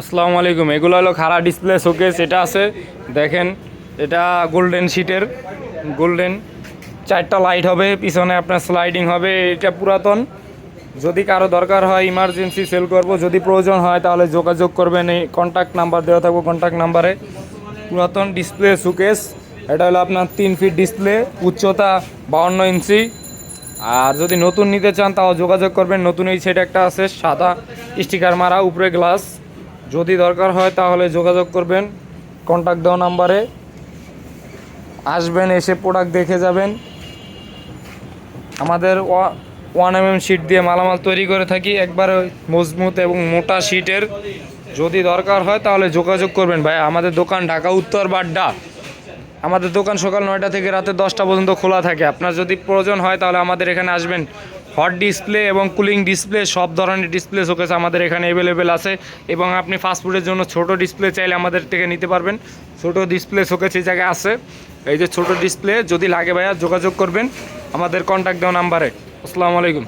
আসসালামু আলাইকুম। এগুলো হলো খাড়া ডিসপ্লে শোকেস এটা আছে। দেখেন, এটা গোল্ডেন শিটের গোল্ডেন চারটা লাইট হবে, পিছনে আপনার স্লাইডিং হবে, এটা পুরাতন। যদি কারও দরকার হয় ইমার্জেন্সি সেল করব, যদি প্রয়োজন হয়, তাহলে যোগাযোগ করবেন। এই কন্ট্যাক্ট নাম্বার দেওয়া থাকব কন্ট্যাক্ট নাম্বারে পুরাতন ডিসপ্লে সুকেস এটা হলো আপনার তিন ফিট ডিসপ্লে উচ্চতা বাউন্ন ইঞ্চি। আর যদি নতুন নিতে চান, তাও যোগাযোগ করবেন। নতুন এই সেট একটা আছে, সাদা স্টিকার মারা, উপরে গ্লাস যদি দরকার হয় তাহলে যোগাযোগ করবেন। কন্ট্যাক্ট দেওয়া নাম্বারে। আসবেন, এসে প্রোডাক্ট দেখে যাবেন। আমাদের ওয়ান এম এম শিট দিয়ে মালামাল তৈরি করে থাকি। একবার মজবুত এবং মোটা শিটের যদি দরকার হয় তাহলে যোগাযোগ করবেন। ভাই, আমাদের দোকান ঢাকা উত্তর বাড্ডা। আমাদের দোকান সকাল নয়টা থেকে রাতে দশটা পর্যন্ত খোলা থাকে। আপনার যদি প্রয়োজন হয় তাহলে আমাদের এখানে আসবেন। হট ডিসপ্লে এবং কুলিং ডিসপ্লে সব ধরনের ডিসপ্লে শোকেস আমাদের এখানে অ্যাভেলেবেল আছে। এবং আপনি ফাস্টফুডের জন্য ছোট ডিসপ্লে চাইলে আমাদের থেকে নিতে পারবেন। ছোট ডিসপ্লে শোকেস এই জায়গায় আছে। এই যে ছোট ডিসপ্লে যদি লাগে ভাইয়া যোগাযোগ করবেন। আমাদের কন্ট্যাক্ট দেওয়া নাম্বারে আসসালামু আলাইকুম।